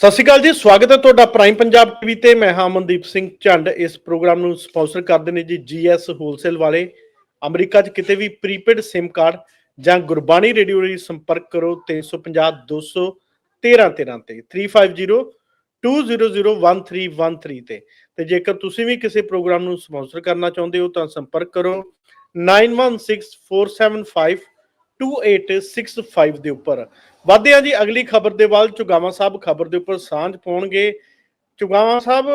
ਸਤਿ ਸ਼੍ਰੀ ਅਕਾਲ ਜੀ, ਸਵਾਗਤ ਹੈ ਤੁਹਾਡਾ ਪ੍ਰਾਈਮ ਪੰਜਾਬ ਟੀਵੀ ਤੇ। ਮੈਂ ਹਾਂ ਮਨਦੀਪ ਸਿੰਘ ਝੰਡ। ਇਸ ਪ੍ਰੋਗਰਾਮ ਨੂੰ ਸਪਾਂਸਰ ਕਰਦੇ ਨੇ ਜੀ ਜੀਐਸ ਹੋਲਸੇਲ ਵਾਲੇ। ਅਮਰੀਕਾ 'ਚ ਕਿਤੇ ਵੀ ਪ੍ਰੀਪੇਡ SIM ਕਾਰਡ ਜਾਂ ਗੁਰਬਾਣੀ ਰੇਡੀਓ ਲਈ ਸੰਪਰਕ ਕਰੋ 350 200 13 13 ਤੇ। 350 2001313 ਤੇ। ਤੇ ਜੇਕਰ ਤੁਸੀਂ ਵੀ ਕਿਸੇ ਪ੍ਰੋਗਰਾਮ ਨੂੰ ਸਪਾਂਸਰ ਕਰਨਾ ਚਾਹੁੰਦੇ ਹੋ ਤਾਂ ਸੰਪਰਕ ਕਰੋ 916475 2865 ਦੇ ਉੱਪਰ। ਵਾਧੇ ਹਾਂ ਜੀ, ਅਗਲੀ ਖਬਰ ਦੇ ਵੱਲ ਚੁਗਾਵਾ ਸਾਹਿਬ, ਖਬਰ ਦੇ ਉੱਪਰ ਸਾਂਝ ਪਾਉਣਗੇ। ਚੁਗਾਵਾ ਸਾਹਿਬ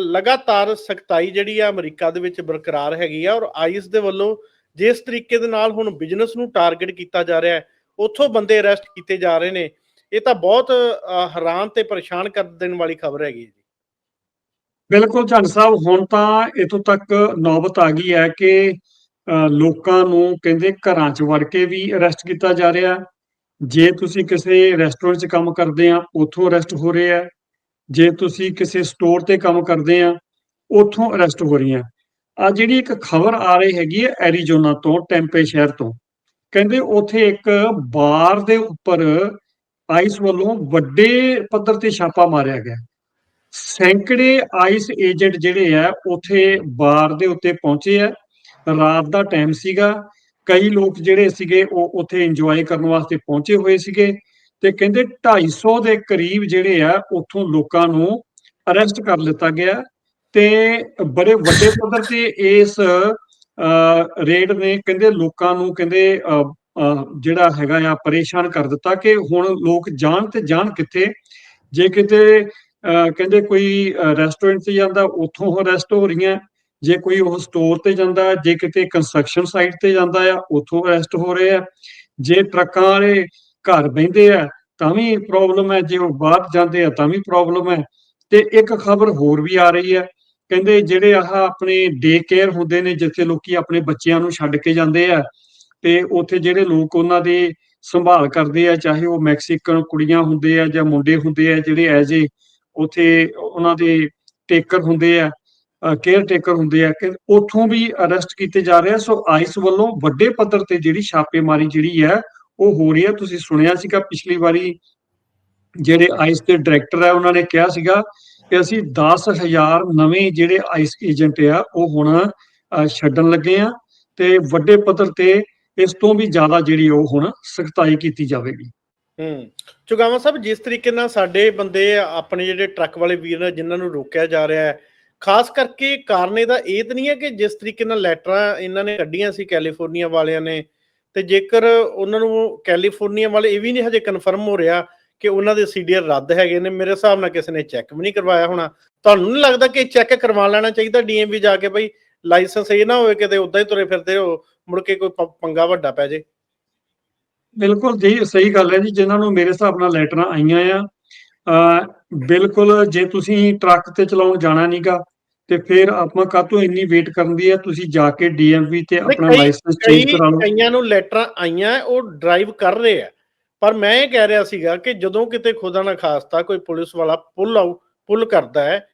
ਲਗਾਤਾਰ ਸਖਤਾਈ ਜਿਹੜੀ ਆ ਅਮਰੀਕਾ ਦੇ ਵਿੱਚ ਬਰਕਰਾਰ ਹੈਗੀ ਆ ਔਰ ਆਈਸ ਦੇ ਵੱਲੋਂ ਜਿਸ ਤਰੀਕੇ ਦੇ ਨਾਲ ਹੁਣ ਬਿਜ਼ਨਸ ਨੂੰ ਟਾਰਗੇਟ ਕੀਤਾ ਜਾ ਰਿਹਾ ਹੈ, ਉੱਥੋਂ ਬੰਦੇ ਅਰੈਸਟ ਕੀਤੇ ਜਾ ਰਹੇ ਨੇ। ਇਹ ਤਾਂ ਬਹੁਤ ਹੈਰਾਨ ਤੇ ਪਰੇਸ਼ਾਨ ਕਰ ਦੇਣ ਵਾਲੀ ਖਬਰ ਹੈਗੀ ਜੀ। ਬਿਲਕੁਲ ਝੰਡ ਸਾਹਿਬ, ਹੁਣ ਤਾਂ ਇਥੋਂ ਤੱਕ ਨੌਬਤ ਆ ਗਈ ਹੈ ਕਿ ਲੋਕਾਂ ਨੂੰ ਕਹਿੰਦੇ ਘਰਾਂ 'ਚ ਵੜ ਕੇ ਵੀ ਅਰੈਸਟ ਕੀਤਾ ਜਾ ਰਿਹਾ। ਜੇ ਤੁਸੀਂ ਕਿਸੇ ਰੈਸਟੋਰੈਂਟ 'ਚ ਕੰਮ ਕਰਦੇ ਆ, ਉੱਥੋਂ ਅਰੈਸਟ ਹੋ ਰਹੇ ਆ। ਜੇ ਤੁਸੀਂ ਕਿਸੇ ਸਟੋਰ ਤੇ ਕੰਮ ਕਰਦੇ ਆ, ਉੱਥੋਂ ਅਰੈਸਟ ਹੋ ਰਹੀਆਂ। ਆ ਜਿਹੜੀ ਇੱਕ ਖਬਰ ਆ ਰਹੀ ਹੈਗੀ ਹੈ ਐਰੀਜ਼ੋਨਾ ਤੋਂ ਟੈਂਪੇ ਸ਼ਹਿਰ ਤੋਂ, ਕਹਿੰਦੇ ਉੱਥੇ ਇੱਕ ਬਾਰ ਦੇ ਉੱਪਰ ਆਈਸ ਵੱਲੋਂ ਵੱਡੇ ਪੱਧਰ ਤੇ ਛਾਪਾ ਮਾਰਿਆ ਗਿਆ। ਸੈਂਕੜੇ ਆਈਸ ਏਜੰਟ ਜਿਹੜੇ ਆ, ਉੱਥੇ ਬਾਰ ਦੇ ਉੱਤੇ ਪਹੁੰਚੇ ਆ। ਰਾਤ ਦਾ ਟਾਈਮ ਸੀਗਾ। ਕਈ ਲੋਕ ਜਿਹੜੇ ਸੀਗੇ ਉਹ ਉੱਥੇ ਇੰਜੋਏ ਕਰਨ ਵਾਸਤੇ ਪਹੁੰਚੇ ਹੋਏ ਸੀਗੇ ਤੇ ਕਹਿੰਦੇ 250 ਦੇ ਕਰੀਬ ਜਿਹੜੇ ਆ ਉੱਥੋਂ ਲੋਕਾਂ ਨੂੰ ਅਰੈਸਟ ਕਰ ਲਿੱਤਾ ਗਿਆ ਤੇ ਬੜੇ ਵੱਡੇ ਪੱਧਰ ਤੇ ਇਸ ਰੇਡ ਨੇ ਕਹਿੰਦੇ ਲੋਕਾਂ ਨੂੰ ਕਹਿੰਦੇ ਅ, ਅ, ਜਿਹੜਾ ਹੈਗਾ ਆ ਪਰੇਸ਼ਾਨ ਕਰ ਦਿੱਤਾ ਕਿ ਹੁਣ ਲੋਕ ਜਾਣ ਤੇ ਜਾਣ ਕਿੱਥੇ? ਜੇ ਕਿਤੇ ਅਹ ਕਹਿੰਦੇ ਕੋਈ ਰੈਸਟੋਰੈਂਟ 'ਤੇ ਜਾਂਦਾ ਉੱਥੋਂ ਅਰੈਸਟ ਹੋ ਰਹੀਆਂ ਜੇ ਕੋਈ ਉਹ ਸਟੋਰ ਤੇ ਜਾਂਦਾ ਜੇ ਕਿਤੇ ਕੰਸਟਰਕਸ਼ਨ ਸਾਈਟ ਤੇ ਜਾਂਦਾ ਆ ਉੱਥੋਂ ਅਰੈਸਟ ਹੋ ਰਹੇ ਆ ਜੇ ਟਰੱਕਾਂ ਵਾਲੇ ਘਰ ਬਹਿੰਦੇ ਆ ਤਾਂ ਵੀ ਪ੍ਰੋਬਲਮ ਹੈ। ਜੇ ਉਹ ਬਾਹਰ ਜਾਂਦੇ ਆ ਤਾਂ ਵੀ ਪ੍ਰੋਬਲਮ ਹੈ। ਤੇ ਇੱਕ ਖਬਰ ਹੋਰ ਵੀ ਆ ਰਹੀ ਹੈ। ਕਹਿੰਦੇ ਜਿਹੜੇ ਆਹ ਆਪਣੇ ਡੇ ਕੇਅਰ ਹੁੰਦੇ ਨੇ, ਜਿੱਥੇ ਲੋਕੀ ਆਪਣੇ ਬੱਚਿਆਂ ਨੂੰ ਛੱਡ ਕੇ ਜਾਂਦੇ ਆ ਤੇ ਉੱਥੇ ਜਿਹੜੇ ਲੋਕ ਉਹਨਾਂ ਦੇ ਸੰਭਾਲ ਕਰਦੇ ਆ ਚਾਹੇ ਉਹ ਮੈਕਸੀਕਨ ਕੁੜੀਆਂ ਹੁੰਦੇ ਆ ਜਾਂ ਮੁੰਡੇ ਹੁੰਦੇ ਆ ਜਿਹੜੇ ਐਜ ਏ ਉਥੇ ਉਹਨਾਂ ਦੇ ਟੇਕਰ ਹੁੰਦੇ ਆ ਕੇਅਰ ਟੇਕਰ ਹੁੰਦੇ ਆ ਕਿ ਉਥੋਂ ਵੀ ਅਰੈਸਟ ਕੀਤੇ ਜਾ ਰਹੇ ਆ। ਸੋ ਆਈਸ ਵੱਲੋਂ ਵੱਡੇ ਪੱਧਰ ਤੇ ਜਿਹੜੀ ਛਾਪੇਮਾਰੀ ਜਿਹੜੀ ਹੈ ਉਹ ਹੋ ਰਹੀ ਹੈ ਤੁਸੀਂ ਸੁਣਿਆ ਸੀਗਾ ਪਿਛਲੀ ਵਾਰੀ ਜਿਹੜੇ ਆਈਸ ਦੇ ਡਾਇਰੈਕਟਰ ਆ ਉਹਨਾਂ ਨੇ ਕਿਹਾ ਸੀਗਾ ਕਿ ਅਸੀਂ 10000 ਨਵੇਂ ਜਿਹੜੇ ਆਈਸ ਏਜੰਟ ਆ ਉਹ ਹੁਣ ਛੱਡਣ ਲੱਗੇ ਆ ਤੇ ਵੱਡੇ ਪੱਧਰ ਤੇ ਇਸ ਤੋਂ ਵੀ ਜ਼ਿਆਦਾ ਜਿਹੜੀ ਉਹ ਹੁਣ ਸਖਤਾਈ ਕੀਤੀ ਜਾਵੇਗੀ। ਹੂੰ। ਚੁਗਾਵਾ ਸਾਹਿਬ ਜਿਸ ਤਰੀਕੇ ਨਾਲ ਸਾਡੇ ਬੰਦੇ ਆਪਣੇ ਜਿਹੜੇ ਟਰੱਕ ਵਾਲੇ ਵੀਰ ਨੇ ਜਿਨ੍ਹਾਂ ਨੂੰ ਰੋਕਿਆ ਜਾ ਰਿਹਾ ਹੈ ਖਾਸ ਕਰਕੇ ਕਾਰਨ ਇਹਦਾ ਇਹ ਤਾਂ ਨਹੀਂ ਹੈ ਕਿ ਜਿਸ ਤਰੀਕੇ ਨਾਲ ਲੈਟਰਾਂ ਇਹਨਾਂ ਨੇ ਕੱਢੀਆਂ ਸੀ ਕੈਲੀਫੋਰਨੀਆ ਵਾਲਿਆਂ ਨੇ, ਤੇ ਜੇਕਰ ਉਹਨਾਂ ਨੂੰ ਕੈਲੀਫੋਰਨੀਆ ਵਾਲੇ ਇਹ ਵੀ ਨਹੀਂ ਹਜੇ ਕਨਫਰਮ ਹੋ ਰਿਹਾ ਕਿ ਉਹਨਾਂ ਦੇ ਸੀਡੀਆਰ ਰੱਦ ਹੈਗੇ ਨੇ, ਮੇਰੇ ਹਿਸਾਬ ਨਾਲ ਕਿਸੇ ਨੇ ਚੈੱਕ ਵੀ ਨਹੀਂ ਕਰਵਾਇਆ ਹੋਣਾ। ਤੁਹਾਨੂੰ ਨਹੀਂ ਲੱਗਦਾ ਕਿ ਚੈੱਕ ਕਰਵਾ ਲੈਣਾ ਚਾਹੀਦਾ ਡੀਐਮਵੀ ਜਾ ਕੇ ਬਈ ਲਾਇਸੈਂਸ ਇਹ ਨਾ ਹੋਵੇ ਕਿਤੇ ਉਦਾਂ ਹੀ ਤੁਰੇ ਫਿਰਦੇ ਹੋ, ਮੁੜ ਕੇ ਕੋਈ ਪੰਗਾ ਵੱਡਾ ਪੈ ਜੇ? ਬਿਲਕੁਲ ਜੀ, ਸਹੀ ਗੱਲ ਹੈ ਜੀ, ਜਿਨ੍ਹਾਂ ਨੂੰ ਮੇਰੇ ਹਿਸਾਬ ਨਾਲ ਲੈਟਰਾਂ ਆਈਆਂ ਆ ਬਿਲਕੁਲ ਜੇ ਤੁਸੀਂ ਟਰੱਕ ਤੇ ਚਲਾਉਣ ਜਾਣਾ ਨਹੀਂਗਾ ਤੇ ਫਿਰ ਆਪਾਂ ਕਾਹਤੋਂ ਇੰਨੀ ਵੇਟ ਕਰਨ ਦੀ ਹੈ ਤੁਸੀਂ ਜਾ ਕੇ ਡੀਐਮਵੀ ਤੇ ਆਪਣਾ ਲਾਇਸੈਂਸ ਚੇਂਜ ਕਰਾ ਲਓ। ਕਈਆਂ ਨੂੰ ਲੈਟਰਾਂ ਆਈਆਂ ਉਹ ਡਰਾਈਵ ਕਰ ਰਹੇ ਆ। ਪਰ ਮੈਂ ਇਹ ਕਹਿ ਰਿਹਾ ਸੀਗਾ ਕਿ ਜਦੋਂ ਕਿਤੇ ਖੁਦਾ ਨਾ ਖਾਸਤਾ ਕੋਈ ਪੁਲਿਸ ਵਾਲਾ ਪੁੱਲ ਆਊ ਪੁੱਲ ਕਰਦਾ ਹੈ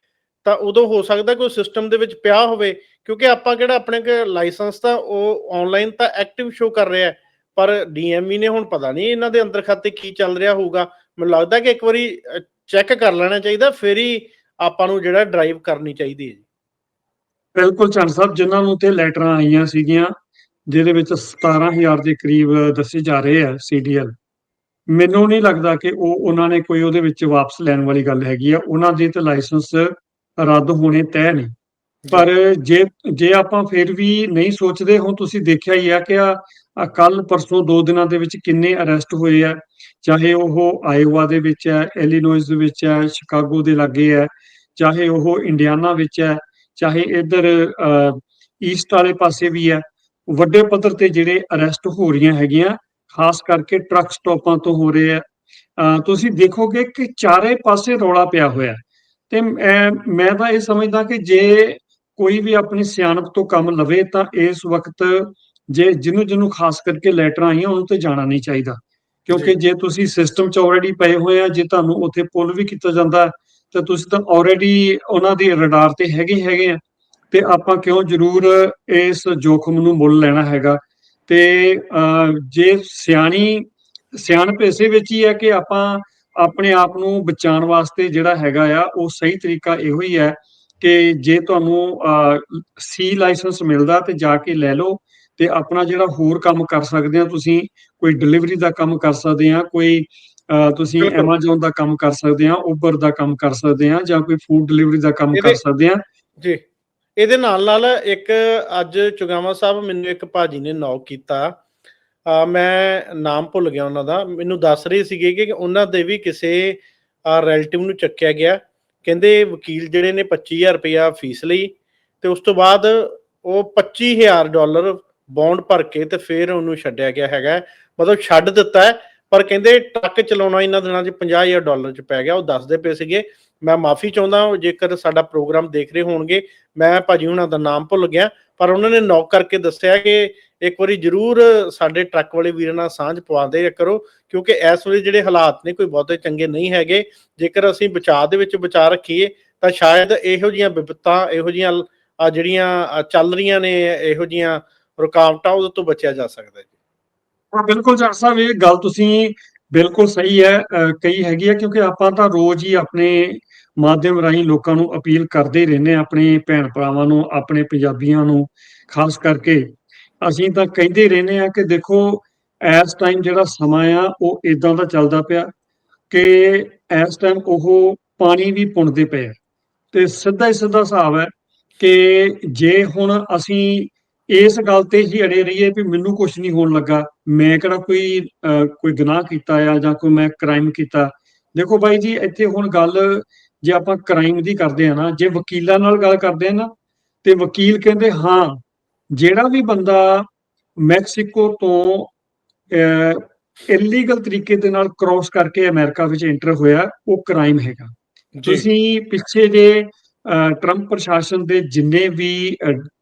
ਤਾਂ ਉਦੋਂ ਹੋ ਸਕਦਾ ਕੋਈ ਸਿਸਟਮ ਦੇ ਵਿੱਚ ਪਿਆ ਹੋਵੇ ਕਿਉਂਕਿ ਆਪਾਂ ਕਿਹੜਾ ਆਪਣੇ ਲਾਇਸੈਂਸ ਤਾਂ ਉਹ ਆਨਲਾਈਨ ਤਾਂ ਐਕਟਿਵ ਸ਼ੋ ਕਰ ਰਿਹਾ ਹੈ। ਪਰ ਡੀਐਮਵੀ ਨੇ ਹੁਣ ਪਤਾ ਨਹੀਂ ਇਹਨਾਂ ਦੇ ਅੰਦਰ ਖਾਤੇ ਕੀ ਚੱਲ ਰਿਹਾ ਹੋਊਗਾ। ਮੈਨੂੰ ਲੱਗਦਾ ਕਿ ਇੱਕ ਵਾਰੀ ਚੈੱਕ ਕਰ ਲੈਣਾ ਚਾਹੀਦਾ, ਫਿਰ ਹੀ ਆਪਾਂ ਨੂੰ ਜਿਹੜਾ ਡਰਾਈਵ ਕਰਨੀ ਚਾਹੀਦੀ ਹੈ ਬਿਲਕੁਲ ਚੰਦ ਸਾਹਿਬ, ਜਿਨ੍ਹਾਂ ਨੂੰ ਤੇ ਲੈਟਰਾਂ ਆਈਆਂ ਸੀਗੀਆਂ, ਜਿਹਦੇ ਵਿੱਚ 17000 ਦੇ ਕਰੀਬ ਦੱਸੇ ਜਾ ਰਹੇ ਆ ਸੀਡੀਐਲ ਮੈਨੂੰ ਨਹੀਂ ਲੱਗਦਾ ਕਿ ਉਹ, ਉਹਨਾਂ ਨੇ ਕੋਈ ਉਹਦੇ ਵਿੱਚ ਵਾਪਸ ਲੈਣ ਵਾਲੀ ਗੱਲ ਹੈਗੀ ਆ। ਉਹਨਾਂ ਦੇ ਤੇ ਲਾਇਸੈਂਸ ਰੱਦ ਹੋਣੇ ਤੈਅ ਨੇ। ਪਰ ਜੇ ਜੇ ਆਪਾਂ ਫਿਰ ਵੀ ਨਹੀਂ ਸੋਚਦੇ, ਹੁਣ ਤੁਸੀਂ ਦੇਖਿਆ ਹੀ ਆ ਕਿ ਆ ਕੱਲ ਪਰਸੋਂ ਦੋ ਦਿਨਾਂ ਦੇ ਵਿੱਚ ਕਿੰਨੇ ਅਰੈਸਟ ਹੋਏ ਆ। ਚਾਹੇ ਉਹ ਆਇਓਵਾ ਦੇ ਵਿੱਚ ਹੈ ਐਲੀਨੋਇਸ ਦੇ ਵਿੱਚ ਹੈ ਸ਼ਿਕਾਗੋ ਦੇ ਲਾਗੇ ਹੈ ਚਾਹੇ ਉਹ ਇੰਡੀਆਨਾ ਵਿੱਚ ਹੈ ਚਾਹੇ ਇੱਧਰ ਈਸਟ ਵਾਲੇ ਪਾਸੇ ਵੀ ਹੈ ਵੱਡੇ ਪੱਧਰ ਤੇ ਜਿਹੜੇ ਅਰੈਸਟ ਹੋ ਰਹੀਆਂ ਹੈਗੀਆਂ ਖਾਸ ਕਰਕੇ ਟਰੱਕ ਸਟਾਪਾਂ ਤੋਂ ਹੋ ਰਹੇ ਆ ਅ, ਤੁਸੀਂ ਦੇਖੋਗੇ ਕਿ ਚਾਰੇ ਪਾਸੇ ਰੌਲਾ ਪਿਆ ਹੋਇਆ ਤੇ ਅ, ਮੈਂ ਤਾਂ ਇਹ ਸਮਝਦਾ ਕਿ ਜੇ ਕੋਈ ਵੀ ਆਪਣੀ ਸਿਆਣਪ ਤੋਂ ਕੰਮ ਲਵੇ ਤਾਂ ਇਸ ਵਕਤ ਜੇ ਜਿਹਨੂੰ ਜਿਹਨੂੰ ਖਾਸ ਕਰਕੇ ਲੈਟਰਾਂ ਆਈਆਂ ਉਹਨੂੰ ਤੇ ਜਾਣਾ ਨਹੀਂ ਚਾਹੀਦਾ। ਕਿਉਂਕਿ ਜੇ। ਤੁਸੀਂ ਸਿਸਟਮ 'ਚ ਆਲਰੇਡੀ ਪਏ ਹੋਏ ਆ ਜੇ ਤੁਹਾਨੂੰ ਉੱਥੇ ਪੁੱਲ ਵੀ ਕੀਤਾ ਜਾਂਦਾ ਤਾਂ ਤੁਸੀਂ ਤਾਂ ਆਲਰੇਡੀ ਉਹਨਾਂ ਦੀ ਰਡਾਰ ਤੇ ਹੈਗੇ ਹੈਗੇ ਆ। ਤੇ ਆਪਾਂ ਕਿਉਂ ਜ਼ਰੂਰ ਇਸ ਜੋਖਮ ਨੂੰ ਮੁੱਲ ਲੈਣਾ ਹੈਗਾ? ਤੇ ਜੇ ਸਿਆਣੀ ਸਿਆਣਪ ਇਸੇ ਵਿੱਚ ਹੀ ਹੈ ਕਿ ਆਪਾਂ ਆਪਣੇ ਆਪ ਨੂੰ ਬਚਾਉਣ ਵਾਸਤੇ ਜਿਹੜਾ ਹੈਗਾ ਆ ਉਹ ਸਹੀ ਤਰੀਕਾ ਇਹੋ ਹੀ ਹੈ ਕਿ ਜੇ ਤੁਹਾਨੂੰ ਸੀ ਲਾਇਸੈਂਸ ਮਿਲਦਾ ਤੇ ਜਾ ਕੇ ਲੈ ਲਓ ਤੇ ਆਪਣਾ ਜਿਹੜਾ ਹੋਰ ਕੰਮ ਕਰ ਸਕਦੇ ਆ ਤੁਸੀਂ ਕੋਈ ਡਿਲੀਵਰੀ ਦਾ ਕੰਮ ਕਰ ਸਕਦੇ ਆ ਕੋਈ ਤੁਸੀਂ। Amazon ਦਾ ਕੰਮ ਕਰ ਸਕਦੇ ਆ Uber ਦਾ ਕੰਮ ਕਰ ਸਕਦੇ ਆ ਜਾਂ ਕੋਈ ਫੂਡ ਡਿਲੀਵਰੀ ਦਾ ਕੰਮ ਕਰ ਸਕਦੇ ਆ। ਜੀ। ਇਹਦੇ ਨਾਲ ਨਾਲ ਇੱਕ ਅੱਜ ਚੁਗਾਵਾ ਸਾਹਿਬ ਮੈਨੂੰ ਇੱਕ ਭਾਜੀ ਨੇ ਨੌਕ ਕੀਤਾ। ਆ ਮੈਂ ਨਾਮ ਭੁੱਲ ਗਿਆ ਉਹਨਾਂ ਦਾ। ਮੈਨੂੰ ਦੱਸ ਰਹੇ ਸੀਗੇ ਕਿ ਉਹਨਾਂ ਦੇ ਵੀ ਕਿਸੇ ਰਿਲੇਟਿਵ ਨੂੰ ਚੱਕਿਆ ਗਿਆ। ਕਹਿੰਦੇ ਵਕੀਲ ਜਿਹੜੇ ਨੇ 25000 ਰੁਪਇਆ ਫੀਸ ਲਈ ਤੇ ਉਸ ਤੋਂ ਬਾਅਦ ਉਹ 25000 ਡਾਲਰ ਬੌਂਡ ਭਰ ਕੇ ਤੇ ਫਿਰ ਉਹਨੂੰ ਛੱਡਿਆ ਗਿਆ ਹੈਗਾ। ਮਤਲਬ ਛੱਡ ਦਿੱਤਾ ਹੈ, ਪਰ ਕਹਿੰਦੇ ਟਰੱਕ ਚਲਾਉਣਾ ਇਹਨਾਂ ਦਿਨਾਂ 'ਚ 50000 ਡਾਲਰ 'ਚ ਪੈ ਗਿਆ, ਉਹ ਦੱਸਦੇ ਪਏ ਸੀਗੇ। ਮੈਂ ਮਾਫੀ ਚਾਹੁੰਦਾ ਜੇਕਰ ਸਾਡਾ ਪ੍ਰੋਗਰਾਮ ਦੇਖ ਰਹੇ ਹੋਣਗੇ, ਮੈਂ ਭਾਜੀ ਹੁਣਾਂ ਦਾ ਨਾਮ ਭੁੱਲ ਗਿਆ, ਪਰ ਉਹਨਾਂ ਨੇ ਨੌਕ ਕਰਕੇ ਦੱਸਿਆ ਕਿ ਇੱਕ ਵਾਰੀ ਜਰੂਰ ਸਾਡੇ ਟਰੱਕ ਵਾਲੇ ਵੀਰਾਂ ਨਾਲ ਸਾਂਝ ਪਵਾਉਂਦੇ ਕਰੋ, ਕਿਉਂਕਿ ਇਸ ਵੇਲੇ ਜਿਹੜੇ ਹਾਲਾਤ ਨੇ ਕੋਈ ਬਹੁਤੇ ਚੰਗੇ ਨਹੀਂ ਹੈਗੇ। ਜੇਕਰ ਅਸੀਂ ਬਚਾਅ ਦੇ ਵਿੱਚ ਬਚਾ ਰੱਖੀਏ, ਤਾਂ ਸ਼ਾਇਦ ਇਹੋ ਜੀਆਂ ਵਿਪਤਾਂ, ਇਹੋ ਜੀਆਂ ਜਿਹੜੀਆਂ ਚੱਲ ਰਹੀਆਂ ਨੇ, ਇਹੋ ਜੀਆਂ ਰੁਕਾਵਟਾਂ ਉਹਦੇ ਤੋਂ ਬਚਿਆ ਜਾ ਸਕਦਾ ਹੈ ਹਾਂ, ਬਿਲਕੁਲ ਜੱਟ ਸਾਹਿਬ, ਇਹ ਗੱਲ ਤੁਸੀਂ ਬਿਲਕੁਲ ਸਹੀ ਹੈ, ਅਹ ਹੈਗੀ ਹੈ, ਕਿਉਂਕਿ ਆਪਾਂ ਤਾਂ ਰੋਜ਼ ਹੀ ਆਪਣੇ ਮਾਧਿਅਮ ਰਾਹੀਂ ਲੋਕਾਂ ਨੂੰ ਅਪੀਲ ਕਰਦੇ ਰਹਿੰਦੇ ਆਪਣੇ ਭੈਣ ਭਰਾਵਾਂ ਨੂੰ, ਆਪਣੇ ਪੰਜਾਬੀਆਂ ਨੂੰ, ਖਾਸ ਕਰਕੇ ਅਸੀਂ ਤਾਂ ਕਹਿੰਦੇ ਰਹਿੰਦੇ ਆ ਕਿ ਦੇਖੋ, ਇਸ ਟਾਈਮ ਜਿਹੜਾ ਸਮਾਂ ਆ, ਉਹ ਇਦਾਂ ਦਾ ਚੱਲਦਾ ਪਿਆ ਕਿ ਇਸ ਟਾਈਮ ਉਹ ਪਾਣੀ ਵੀ ਪੁੰਨਦੇ ਪਏ ਆ। ਤੇ ਸਿੱਧਾ ਹੀ ਸਿੱਧਾ ਹਿਸਾਬ ਹੈ ਕਿ ਜੇ ਹੁਣ ਅਸੀਂ ਇਸ ਗੱਲ ਤੇ ਹੀ ਅੜੇ ਰਹੀਏ ਵੀ ਮੈਨੂੰ ਕੁਝ ਨਹੀਂ ਹੋਣ ਲੱਗਾ। ਮੈਂ ਕਿਹੜਾ ਕੋਈ ਕੋਈ ਗੁਨਾਹ ਕੀਤਾ ਆ ਜਾਂ ਕੋਈ ਮੈਂ ਕ੍ਰਾਈਮ ਕੀਤਾ? ਦੇਖੋ ਬਾਈ ਜੀ ਇੱਥੇ ਹੁਣ ਗੱਲ ਜੇ ਆਪਾਂ ਕ੍ਰਾਈਮ ਦੀ ਕਰਦੇ ਆ ਨਾ ਜੇ ਵਕੀਲਾਂ ਨਾਲ ਗੱਲ ਕਰਦੇ ਆ ਨਾ ਤੇ ਵਕੀਲ ਕਹਿੰਦੇ ਹਾਂ ਜਿਹੜਾ ਵੀ ਬੰਦਾ ਮੈਕਸੀਕੋ ਤੋਂ ਇਲੀਗਲ ਤਰੀਕੇ ਦੇ ਨਾਲ ਕ੍ਰਾਸ ਕਰਕੇ ਅਮਰੀਕਾ ਵਿੱਚ ਐਂਟਰ ਹੋਇਆ ਉਹ ਕ੍ਰਾਈਮ ਹੈਗਾ। ਤੁਸੀਂ ਪਿੱਛੇ ਜੇ ਅਹ, ਟਰੰਪ ਪ੍ਰਸ਼ਾਸਨ ਦੇ ਜਿੰਨੇ ਵੀ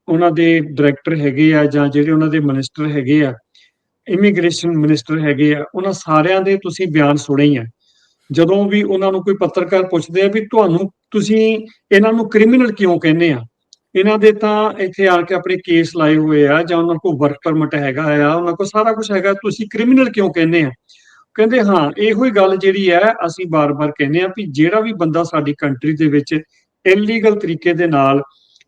ਉਹਨਾਂ ਦੇ ਡਾਇਰੈਕਟਰ ਹੈਗੇ ਆ ਜਾਂ ਜਿਹੜੇ ਉਹਨਾਂ ਦੇ ਮਿਨਿਸਟਰ ਹੈਗੇ ਆ ਇਮੀਗ੍ਰੇਸ਼ਨ ਮਿਨਿਸਟਰ ਹੈਗੇ ਆ, ਉਹਨਾਂ ਸਾਰਿਆਂ ਦੇ ਤੁਸੀਂ ਬਿਆਨ ਸੁਣੇ ਹੀ ਆ। ਜਦੋਂ ਵੀ ਉਹਨਾਂ ਨੂੰ ਕੋਈ ਪੱਤਰਕਾਰ ਪੁੱਛਦੇ ਆ ਵੀ ਤੁਹਾਨੂੰ ਤੁਸੀਂ ਇਹਨਾਂ ਨੂੰ ਕ੍ਰਿਮੀਨਲ ਕਿਉਂ ਕਹਿੰਦੇ ਆ? ਇਹਨਾਂ ਦੇ ਤਾਂ ਇੱਥੇ ਆ ਕੇ ਆਪਣੇ ਕੇਸ ਲਾਏ ਹੋਏ ਆ ਜਾਂ ਉਹਨਾਂ ਕੋਲ ਵਰਕ ਪਰਮਿਟ ਹੈਗਾ ਆ, ਉਹਨਾਂ ਕੋਲ ਸਾਰਾ ਕੁਝ ਹੈਗਾ, ਤੁਸੀਂ ਕ੍ਰਿਮੀਨਲ ਕਿਉਂ ਕਹਿੰਦੇ ਆ? ਕਹਿੰਦੇ ਹਾਂ, ਇਹੋ ਹੀ ਗੱਲ ਜਿਹੜੀ ਹੈ, ਅਸੀਂ ਬਾਰ-ਬਾਰ ਕਹਿੰਦੇ ਆ ਵੀ ਜਿਹੜਾ ਵੀ ਬੰਦਾ ਸਾਡੀ ਕੰਟਰੀ ਦੇ ਵਿੱਚ ਇਲੀਗਲ ਤਰੀਕੇ ਦੇ ਨਾਲ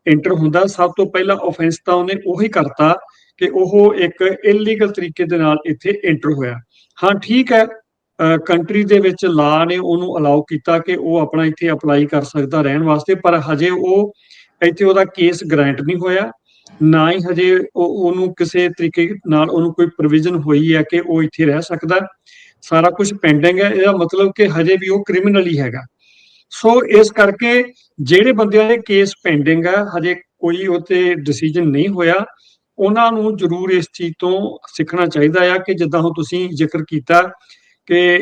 ਐਂਟਰ ਹੁੰਦਾ। ਸਭ ਤੋਂ ਪਹਿਲਾਂ ਆਫੈਂਸ ਤਾਂ ਉਹਨੇ ਉਹੀ ਕਰਤਾ ਕਿ ਉਹ ਇੱਕ ਇਲੀਗਲ ਤਰੀਕੇ ਦੇ ਨਾਲ ਇੱਥੇ ਐਂਟਰ ਹੋਇਆ। ਹਾਂ, ਠੀਕ ਹੈ ਕੰਟਰੀ ਦੇ ਵਿੱਚ ਲਾ ਨੇ ਉਹਨੂੰ ਅਲਾਉ ਕੀਤਾ ਕਿ ਉਹ ਆਪਣਾ ਇੱਥੇ ਅਪਲਾਈ ਕਰ ਸਕਦਾ ਰਹਿਣ ਵਾਸਤੇ, ਪਰ ਹਜੇ ਉਹ ਇੱਥੇ ਉਹਦਾ ਕੇਸ ਗ੍ਰਾਂਟ ਨਹੀਂ ਹੋਇਆ। ਨਾ ਹੀ ਹਜੇ ਉਹਨੂੰ ਕਿਸੇ ਤਰੀਕੇ ਨਾਲ ਉਹਨੂੰ ਕੋਈ ਪ੍ਰੋਵੀਜ਼ਨ ਹੋਈ ਹੈ ਕਿ ਉਹ ਇੱਥੇ ਰਹਿ ਸਕਦਾ। ਸਾਰਾ ਕੁਝ ਪੈਂਡਿੰਗ ਹੈ। ਇਹਦਾ ਮਤਲਬ ਕਿ ਹਜੇ ਵੀ ਉਹ ਕ੍ਰਿਮੀਨਲ ਹੀ ਹੈਗਾ। ਸੋ ਇਸ ਕਰਕੇ ਜਿਹੜੇ ਬੰਦਿਆਂ ਦੇ ਕੇਸ ਪੈਂਡਿੰਗ ਹੈ ਹਜੇ ਕੋਈ ਉਤੇ ਡਿਸੀਜਨ ਨਹੀਂ ਹੋਇਆ। ਉਹਨਾਂ ਨੂੰ ਜ਼ਰੂਰ ਇਸ ਚੀਜ਼ ਤੋਂ ਸਿੱਖਣਾ ਚਾਹੀਦਾ ਆ ਕਿ ਜਿੱਦਾਂ ਹੁਣ ਤੁਸੀਂ ਜ਼ਿਕਰ ਕੀਤਾ ਕਿ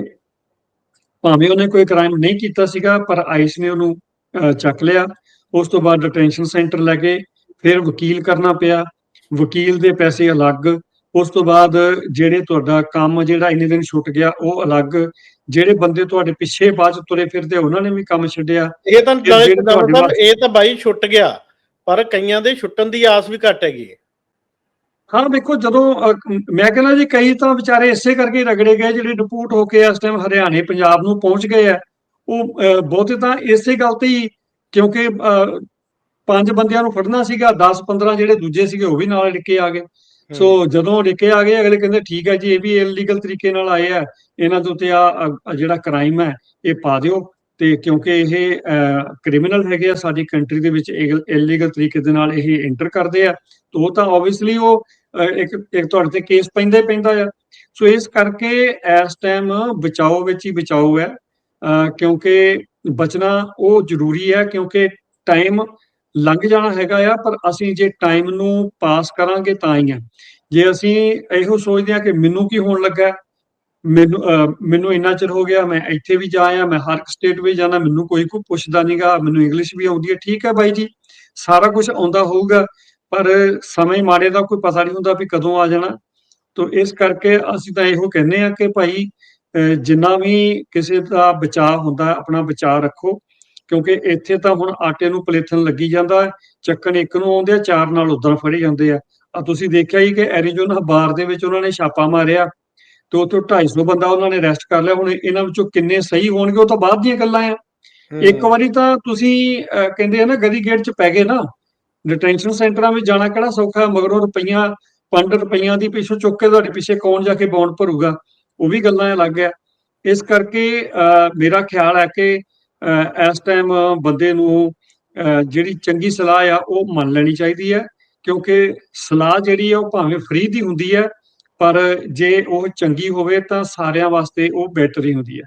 ਭਾਵੇਂ ਉਹਨੇ ਕੋਈ ਕ੍ਰਾਈਮ ਨਹੀਂ ਕੀਤਾ ਸੀਗਾ ਪਰ ਆਈਸ ਨੇ ਉਹਨੂੰ ਅਹ, ਚੱਕ ਲਿਆ। ਉਸ ਤੋਂ ਬਾਅਦ ਡਿਟੈਂਸ਼ਨ ਸੈਂਟਰ ਲੈ ਕੇ ਫਿਰ ਵਕੀਲ ਕਰਨਾ ਪਿਆ। ਵਕੀਲ ਦੇ ਪੈਸੇ ਅਲੱਗ। ਉਸ ਤੋਂ ਬਾਅਦ ਜਿਹੜੇ ਤੁਹਾਡਾ ਕੰਮ ਜਿਹੜਾ ਇੰਨੇ ਦਿਨ ਛੁੱਟ ਗਿਆ ਉਹ ਅਲੱਗ। ਜਿਹੜੇ ਬੰਦੇ ਤੁਹਾਡੇ ਪਿੱਛੇ ਬਾਅਦ ਤੁਰੇ ਫਿਰਦੇ ਉਹਨਾਂ ਨੇ ਵੀ ਕੰਮ ਛੱਡਿਆ। ਇਹ ਤਾਂ ਇਹ ਤਾਂ ਬਾਈ ਛੁੱਟ ਗਿਆ ਪਰ ਕਈਆਂ ਦੇ ਛੁੱਟਣ ਦੀ ਆਸ ਵੀ ਘੱਟ ਹੈਗੀ ਹੈ। ਦੇਖੋ ਜਦੋਂ ਮੈਂ ਕਹਿੰਦਾ ਜੀ ਕਈ ਤਾਂ ਵਿਚਾਰੇ ਇਸੇ ਕਰਕੇ ਰਗੜੇ ਗਏ ਜਿਹੜੇ ਡਿਪੋਰਟ ਹੋ ਕੇ ਇਸ ਟਾਈਮ ਹਰਿਆਣੇ ਪੰਜਾਬ ਨੂੰ ਪਹੁੰਚ ਗਏ ਆ। ਉਹ ਬਹੁਤੇ ਤਾਂ ਇਸੇ ਗੱਲ ਤੇ ਹੀ ਕਿਉਂਕਿ ਪੰਜ ਬੰਦਿਆਂ ਨੂੰ ਫੜਨਾ ਸੀਗਾ 10 15 ਜਿਹੜੇ ਦੂਜੇ ਸੀਗੇ ਉਹ ਵੀ ਨਾਲ ਡਿੱਕੇ ਆ ਗਏ। ਸੋ ਜਦੋਂ ਡਿੱਕੇ ਆ ਗਏ ਅਗਲੇ ਕਹਿੰਦੇ ਠੀਕ ਹੈ ਜੀ ਇਹ ਵੀ ਇਲੀਗਲ ਤਰੀਕੇ ਨਾਲ ਆਏ ਆ। ਇਹਨਾਂ ਦੇ ਉੱਤੇ ਆ ਜਿਹੜਾ ਕ੍ਰਾਈਮ ਹੈ ਇਹ ਪਾ ਦਿਓ। ਤੇ ਕਿਉਂਕਿ ਇਹ ਕ੍ਰਿਮੀਨਲ ਹੈਗੇ ਆ ਸਾਡੀ ਕੰਟਰੀ ਦੇ ਵਿੱਚ ਇਲੀਗਲ ਤਰੀਕੇ ਦੇ ਨਾਲ ਇਹ ਐਂਟਰ ਕਰਦੇ ਆ। ਤਾਂ ਉਹ ਤਾਂ ਆਬਵੀਅਸਲੀ ਉਹ ਇੱਕ ਇੱਕ ਤੁਹਾਡੇ ਤੇ ਕੇਸ ਪੈਂਦਾ ਪੈਂਦਾ ਆ। ਸੋ ਇਸ ਕਰਕੇ ਇਸ ਟਾਈਮ ਬਚਾਓ ਵਿੱਚ ਹੀ ਬਚਾਓ ਹੈ। ਅਹ, ਕਿਉਂਕਿ ਬਚਣਾ ਉਹ ਜ਼ਰੂਰੀ ਹੈ ਕਿਉਂਕਿ ਟਾਈਮ ਲੰਘ ਜਾਣਾ ਹੈਗਾ ਆ ਪਰ ਅਸੀਂ ਜੇ ਟਾਈਮ ਨੂੰ ਪਾਸ ਕਰਾਂਗੇ ਤਾਂ ਹੀ ਆ। ਜੇ ਅਸੀਂ ਇਹੋ ਸੋਚਦੇ ਆ ਕਿ ਮੈਨੂੰ ਕੀ ਹੋਣ ਲੱਗਾ ਮੈਨੂੰ ਮੈਨੂੰ ਇੰਨਾ ਚਿਰ ਹੋ ਗਿਆ ਮੈਂ ਇੱਥੇ ਵੀ ਜਾ ਆਇਆ ਮੈਂ ਹਰ ਇੱਕ ਸਟੇਟ ਵਿੱਚ ਜਾਣਾ ਮੈਨੂੰ ਕੋਈ ਕੋਈ ਪੁੱਛਦਾ ਨਹੀਂਗਾ ਮੈਨੂੰ ਇੰਗਲਿਸ਼ ਵੀ ਆਉਂਦੀ ਹੈ ਠੀਕ ਹੈ ਬਾਈ ਜੀ ਸਾਰਾ ਕੁਝ ਆਉਂਦਾ ਹੋਊਗਾ ਪਰ ਸਮੇਂ ਮਾੜੇ ਦਾ ਕੋਈ ਪਤਾ ਨਹੀਂ ਹੁੰਦਾ ਵੀ ਕਦੋਂ ਆ ਜਾਣਾ। ਤੋ ਇਸ ਕਰਕੇ ਅਸੀਂ ਤਾਂ ਇਹੋ ਕਹਿੰਦੇ ਆ ਕਿ ਭਾਈ ਅਹ, ਜਿੰਨਾ ਵੀ ਕਿਸੇ ਦਾ ਬਚਾਅ ਹੁੰਦਾ ਆਪਣਾ ਬਚਾਅ ਰੱਖੋ। ਕਿਉਂਕਿ ਇੱਥੇ ਤਾਂ ਹੁਣ ਆਟੇ ਨੂੰ ਪਲੇਥਣ ਲੱਗੀ ਜਾਂਦਾ ਚੱਕਣ ਇੱਕ ਨੂੰ ਆਉਂਦੇ ਆ ਚਾਰ ਨਾਲ ਉਧਰ ਫੜੇ ਜਾਂਦੇ ਆ। ਆ ਤੁਸੀਂ ਦੇਖਿਆ ਹੀ ਕਿ ਐਰੀਜ਼ੋਨਾ ਬਾਰ ਦੇ ਵਿੱਚ ਉਹਨਾਂ ਨੇ ਛਾਪਾ ਮਾਰਿਆ ਤੇ ਤੋਂ 250 ਬੰਦਾ ਉਹਨਾਂ ਨੇ ਅਰੈਸਟ ਕਰ ਲਿਆ। ਹੁਣ ਇਹਨਾਂ ਵਿੱਚੋਂ ਕਿੰਨੇ ਸਹੀ ਹੋਣਗੇ ਉਹ ਤਾਂ ਬਾਅਦ ਦੀਆਂ ਗੱਲਾਂ ਆ। ਇੱਕ ਵਾਰੀ ਤਾਂ ਤੁਸੀਂ ਕਹਿੰਦੇ ਆ ਨਾ ਗਦੀ ਗੇਟ 'ਚ ਪੈ ਗਏ ਨਾ ਡਿਟੈਂਸ਼ਨ ਸੈਂਟਰਾਂ ਵਿੱਚ ਜਾਣਾ ਕਿਹੜਾ ਸੌਖਾ ਮਗਰੋਂ ਰੁਪਈਆਂ 5 ਰੁਪਈਆਂ ਦੀ ਪਿੱਛੋਂ ਚੁੱਕ ਕੇ ਤੁਹਾਡੇ ਪਿੱਛੇ ਕੌਣ ਜਾ ਕੇ ਬੌਂਡ ਭਰੂਗਾ ਉਹ ਵੀ ਗੱਲਾਂ ਅਲੱਗ ਆ ਇਸ ਕਰਕੇ ਮੇਰਾ ਖਿਆਲ ਹੈ ਕਿ ਇਸ ਟਾਈਮ ਬੰਦੇ ਨੂੰ ਅਹ, ਜਿਹੜੀ ਚੰਗੀ ਸਲਾਹ ਆ ਉਹ ਮੰਨ ਲੈਣੀ ਚਾਹੀਦੀ ਹੈ ਕਿਉਂਕਿ ਸਲਾਹ ਜਿਹੜੀ ਹੈ ਉਹ ਭਾਵੇਂ ਫ੍ਰੀ ਦੀ ਹੁੰਦੀ ਹੈ ਪਰ ਜੇ ਉਹ ਚੰਗੀ ਹੋਵੇ ਤਾਂ ਸਾਰਿਆਂ ਵਾਸਤੇ ਉਹ ਬਿਹਤਰ ਹੁੰਦੀ ਹੈ।